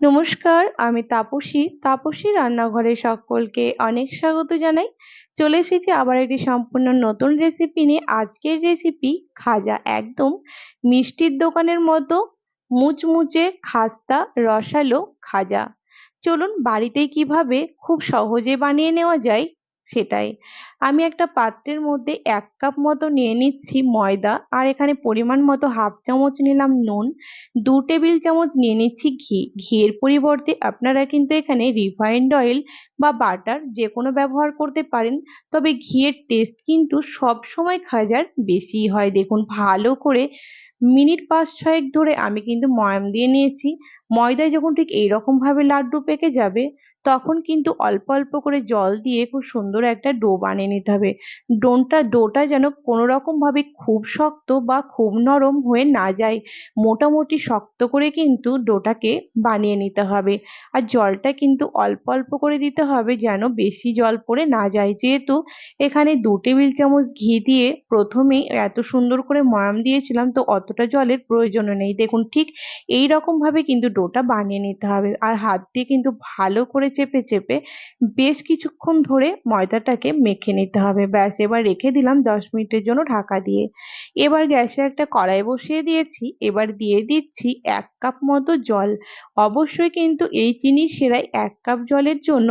নমস্কার, আমি তাপসী। তাপসী রান্নাঘরে সকলকে অনেক স্বাগত জানাই। চলে এসেছি আবার একটি সম্পূর্ণ নতুন রেসিপি নিয়ে। আজকের রেসিপি খাজা একদম মিষ্টির দোকানের মতো মুচমুচে খাস্তা রসালো খাজা। চলুন বাড়িতে কীভাবে খুব সহজে বানিয়ে নেওয়া যায় সেটাই। আমি একটা পাত্রের মধ্যে এক কাপ মতো নিয়ে নিচ্ছি ময়দা, আর এখানে পরিমাণ মতো হাফ চামচ নিলাম নুন, দু টেবিল চামচ নিয়ে নিচ্ছি ঘি। ঘিয়ের পরিবর্তে আপনারা কিন্তু এখানে রিফাইন্ড অয়েল বা বাটার যে কোনো ব্যবহার করতে পারেন, তবে ঘিয়ের টেস্ট কিন্তু সব সময় খাজার বেশি হয়। দেখুন, ভালো করে মিনিট পাঁচ ছয়েক ধরে আমি কিন্তু ময়াম দিয়ে নিয়েছি। ময়দায় যখন ঠিক এইরকমভাবে লাড্ডু পেকে যাবে তখন কিন্তু অল্প অল্প করে জল দিয়ে খুব সুন্দর একটা ডো বানিয়ে নিতে হবে। ডোনটা ডোটা যেন কোনো রকমভাবে খুব শক্ত বা খুব নরম হয়ে না যায়, মোটামুটি শক্ত করে কিন্তু ডোটাকে বানিয়ে নিতে হবে। আর জলটা কিন্তু অল্প অল্প করে দিতে হবে যেন বেশি জল পড়ে না যায়। যেহেতু এখানে দু টেবিল চামচ ঘি দিয়ে প্রথমেই এত সুন্দর করে ময়াম দিয়েছিলাম, তো অতটা জলের প্রয়োজনও নেই। দেখুন, ঠিক এই রকমভাবে কিন্তু ডোটা বানিয়ে নিতে হবে। আর হাত দিয়ে কিন্তু ভালো করে চেপে চেপে বেশ কিছুক্ষণ ধরে ময়দাটাকে মেখে নিতে হবে। ব্যাস, এবার রেখে দিলাম দশ মিনিটের জন্য ঢাকা দিয়ে। এবার গ্যাসে একটা কড়াই বসিয়ে দিয়েছি। এবার দিয়ে দিচ্ছি এক কাপ মতো জল। অবশ্যই কিন্তু এই চিনি সেরাই এক কাপ জলের জন্য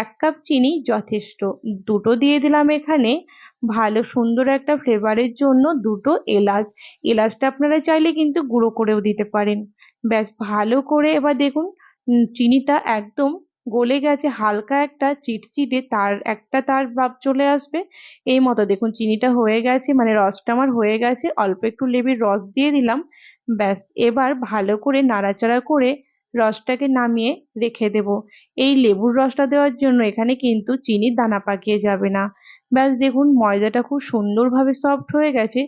এক কাপ চিনি যথেষ্ট। দুটো দিয়ে দিলাম এখানে। ভালো, সুন্দর একটা ফ্লেভারের জন্য দুটো এলাচ। এলাচটা আপনারা চাইলে কিন্তু গুঁড়ো করেও দিতে পারেন। ব্যাস, ভালো করে এবার দেখুন চিনিটা একদম গলে গেছে হালকা একটা চিটচিটে, তার একটা তার ভাব চলে আসবে। এই মতো দেখুন, চিনিটা হয়ে গেছে মানে রসটা আমার হয়ে গেছে, অল্প একটু লেবুর রস দিয়ে দিলাম। ব্যাস, এবার ভালো করে নাড়াচাড়া করে রসটাকে নামিয়ে রেখে দেব। এই লেবুর রসটা দেওয়ার জন্য এখানে কিন্তু চিনির দানা পাকিয়ে যাবে না। ব্যাস দেখুন, ময়দাটা খুব সুন্দরভাবে সফট হয়ে গেছে।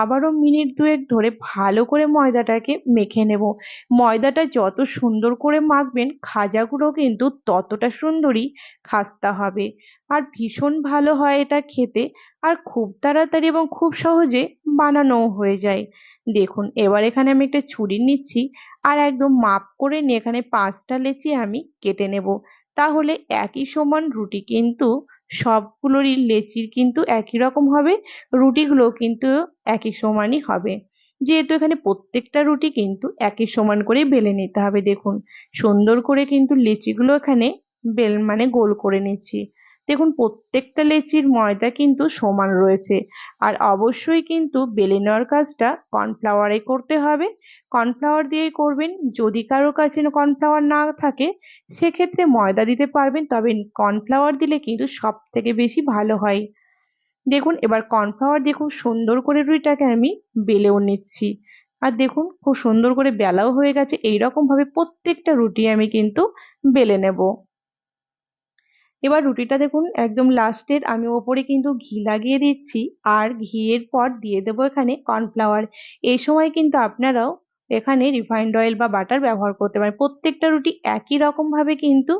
আবারও মিনিট দুয়েক ধরে ভালো করে ময়দাটাকে মেখে নেব। ময়দাটা যত সুন্দর করে মাখবেন খাজাগুলো কিন্তু ততটা সুন্দরই খাস্তা হবে। আর ভীষণ ভালো হয় এটা খেতে, আর খুব তাড়াতাড়ি এবং খুব সহজে বানানোও হয়ে যায়। দেখুন, এবার এখানে আমি একটা ছুরি নিচ্ছি, আর একদম মাপ করে নিয়ে এখানে পাঁচটা লেচি আমি কেটে নেব। তাহলে একই সমান রুটি কিন্তু সবগুলোরই লেচির কিন্তু একই রকম হবে রুটিগুলো কিন্তু একই সমানই হবে। যেহেতু এখানে প্রত্যেকটা রুটি কিন্তু একই সমান করে বেলে নিতে হবে। দেখুন, সুন্দর করে কিন্তু লেচিগুলো এখানে বেল মানে গোল করে নিচ্ছি। দেখুন, প্রত্যেকটা লেচির ময়দা কিন্তু সমান রয়েছে। আর অবশ্যই কিন্তু বেলে নেওয়ার কাজটা কর্নফ্লাওয়ারে করতে হবে। কর্নফ্লাওয়ার দিয়েই করবেন। যদি কারও কাছে কর্নফ্লাওয়ার না থাকে, সেক্ষেত্রে ময়দা দিতে পারবেন। তবে কর্নফ্লাওয়ার দিলে কিন্তু সব থেকে বেশি ভালো হয়। দেখুন, এবার কর্নফ্লাওয়ার দিয়ে খুব সুন্দর করে রুটিটাকে আমি বেলেও নিচ্ছি। আর দেখুন, খুব সুন্দর করে বেলাও হয়ে গেছে। এইরকমভাবে প্রত্যেকটা রুটি আমি কিন্তু বেলে নেব। এবার রুটিটা দেখুন, একদম লাস্টের, আমি ওপরে কিন্তু ঘি লাগিয়ে দিচ্ছি, আর ঘিয়ের পর দিয়ে দেবো এখানে কর্নফ্লাওয়ার। এই সময় কিন্তু আপনারাও এখানে রিফাইন্ড অয়েল বা বাটার ব্যবহার করতে পারেন। প্রত্যেকটা রুটি একই রকমভাবে কিন্তু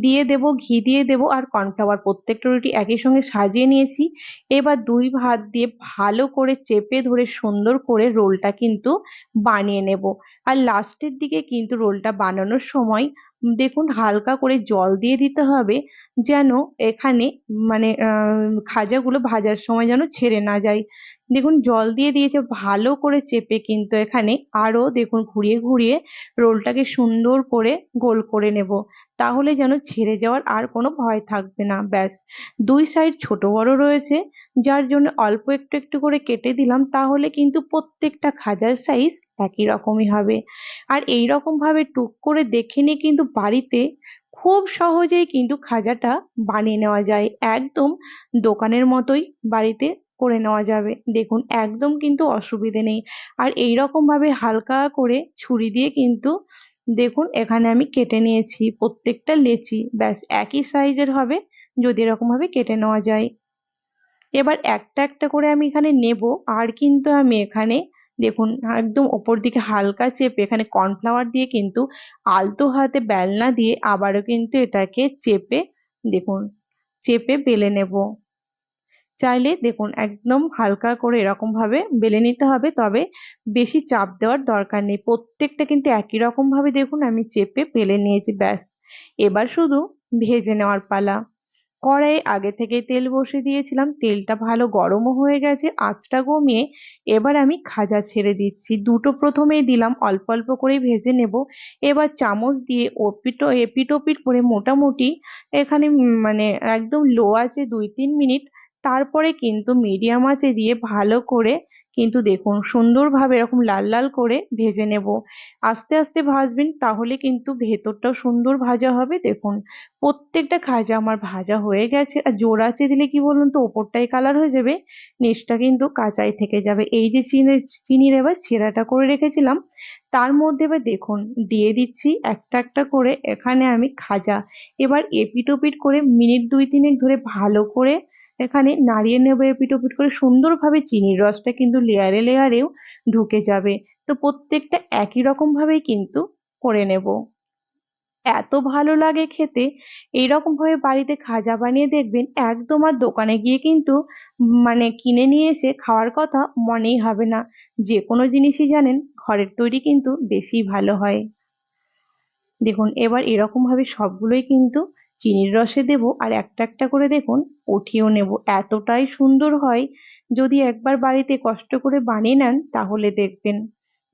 দিয়ে দেব, ঘি দিয়ে দেব, আর কর্নফ্লাওয়ার প্রত্যেকটা রুটি একই সঙ্গে সাজিয়ে নিয়েছি। এবার দুই ভাত দিয়ে ভালো করে চেপে ধরে সুন্দর করে রোলটা কিন্তু বানিয়ে নেব। আর লাস্টের দিকে কিন্তু রোলটা বানানোর সময়, দেখুন হালকা করে জল দিয়ে দিতে হবে। যেন এখানে মানে খাজাগুলো ভাজার সময় যেন ছেড়ে না যায়। দেখুন, জল দিয়ে দিয়েছে, ভালো করে চেপে কিন্তু এখানে আরও দেখুন, ঘুরিয়ে ঘুরিয়ে রোলটাকে সুন্দর করে গোল করে নেব। তাহলে যেন ছেড়ে যাওয়ার আর কোনো ভয় থাকবে না, ব্যাস। দুই সাইড ছোট বড় রয়েছে, যার জন্য অল্প একটু একটু করে কেটে দিলাম, তাহলে কিন্তু প্রত্যেকটা খাজার সাইজ একই রকমই হবে। আর এই রকমভাবে টুক করে দেখে নিয়ে কিন্তু বাড়িতে খুব সহজেই কিন্তু খাজাটা বানিয়ে নেওয়া যায়। একদম দোকানের মতোই বাড়িতে করে নেওয়া যাবে। দেখুন, একদম কিন্তু অসুবিধে নেই। আর এই ভাবে হালকা করে ছুরি দিয়ে কিন্তু দেখুন, এখানে আমি কেটে নিয়েছি প্রত্যেকটা লেচি। ব্যাস, একই সাইজের হবে যদি এরকমভাবে কেটে নেওয়া যায়। এবার একটা একটা করে আমি এখানে নেব। আর কিন্তু আমি এখানে দেখুন, একদম ওপর দিকে হালকা চেপে, এখানে কর্নফ্লাওয়ার দিয়ে কিন্তু আলতো হাতে বেলনা দিয়ে আবারও কিন্তু এটাকে চেপে, দেখুন, চেপে বেলে নেব। চাইলে দেখুন, একদম হালকা করে এরকমভাবে বেলে নিতে হবে, তবে বেশি চাপ দেওয়ার দরকার নেই। প্রত্যেকটা কিন্তু একই রকমভাবে দেখুন, আমি চেপে বেলে নিয়েছি, ব্যাস। এবার শুধু ভেজে নেওয়ার পালা। কড়াইয়ে আগে থেকেই তেল বসিয়ে দিয়েছিলাম। তেলটা ভালো গরমও হয়ে গেছে, আঁচটা কমিয়ে এবার আমি খাজা ছেড়ে দিচ্ছি। দুটো প্রথমেই দিলাম, অল্প অল্প করে ভেজে নেব। এবার চামচ দিয়ে ওপিটো, এপিট ওপিট করে মোটামুটি এখানে মানে একদম লো আছে দুই তিন মিনিট। তারপরে কিন্তু মিডিয়াম আঁচে দিয়ে ভালো করে কিন্তু দেখুন, সুন্দরভাবে এরকম লাল লাল করে ভেজে নেব। আস্তে আস্তে ভাজবেন তাহলে কিন্তু ভেতরটাও সুন্দর ভাজা হবে। দেখুন, প্রত্যেকটা খাজা আমার ভাজা হয়ে গেছে। আর জোর আঁচে দিলে কি বলুন তো, ওপরটাই কালার হয়ে যাবে নিচটা কিন্তু কাঁচাই থেকে যাবে। এই যে চিনির চিনির এবার ছেঁড়াটা করে রেখেছিলাম, তার মধ্যে এবার দেখুন, দিয়ে দিচ্ছি একটা একটা করে এখানে আমি খাজা। এবার এপিট ওপিট করে মিনিট দুই তিনেক ধরে ভালো করে এখানে নাড়িয়ে নেব এপিট ওপিট করে সুন্দরভাবে চিনির রসটা কিন্তু লেয়ারে লেয়ারেও ঢুকে যাবে। তো প্রত্যেকটা একই রকমভাবেই কিন্তু করে নেব। এত ভালো লাগে খেতে। এইরকমভাবে বাড়িতে খাজা বানিয়ে দেখবেন, একদম আর দোকানে গিয়ে কিন্তু মানে কিনে নিয়ে এসে খাওয়ার কথা মনেই হবে না। যে কোনো জিনিসই জানেন, ঘরের তৈরি কিন্তু বেশি ভালো হয়। দেখুন, এবার এরকমভাবে সবগুলোই কিন্তু চিনির রসে দেব আর একটা একটা করে দেখুন, উঠিয়েও নেব। এতটাই সুন্দর হয়, যদি একবার বাড়িতে কষ্ট করে বানিয়ে নেন তাহলে দেখবেন।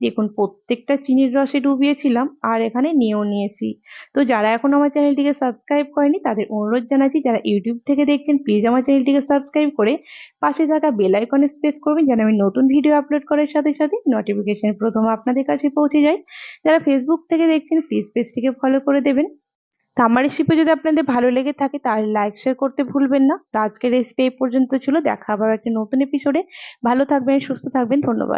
দেখুন, প্রত্যেকটা চিনির রসে ডুবিয়েছিলাম আর এখানে নিয়েও নিয়েছি। তো যারা এখন আমার চ্যানেলটিকে সাবস্ক্রাইব করেনি, তাদের অনুরোধ জানাচ্ছি, যারা ইউটিউব থেকে দেখছেন, প্লিজ আমার চ্যানেলটিকে সাবস্ক্রাইব করে পাশে থাকা বেল আইকনে করবেন, যেন আমি নতুন ভিডিও আপলোড করার সাথে সাথে নোটিফিকেশন প্রথম আপনাদের কাছে পৌঁছে যায়। যারা ফেসবুক থেকে দেখছেন প্লিজ পেজটিকে ফলো করে দেবেন। তো আমার রেসিপি যদি আপনাদের ভালো লেগে থাকে তাহলে লাইক শেয়ার করতে ভুলবেন না। তো আজকের রেসিপি এই পর্যন্ত ছিল। দেখা আবার একটা নতুন এপিসোডে ভালো থাকবেন, সুস্থ থাকবেন। ধন্যবাদ।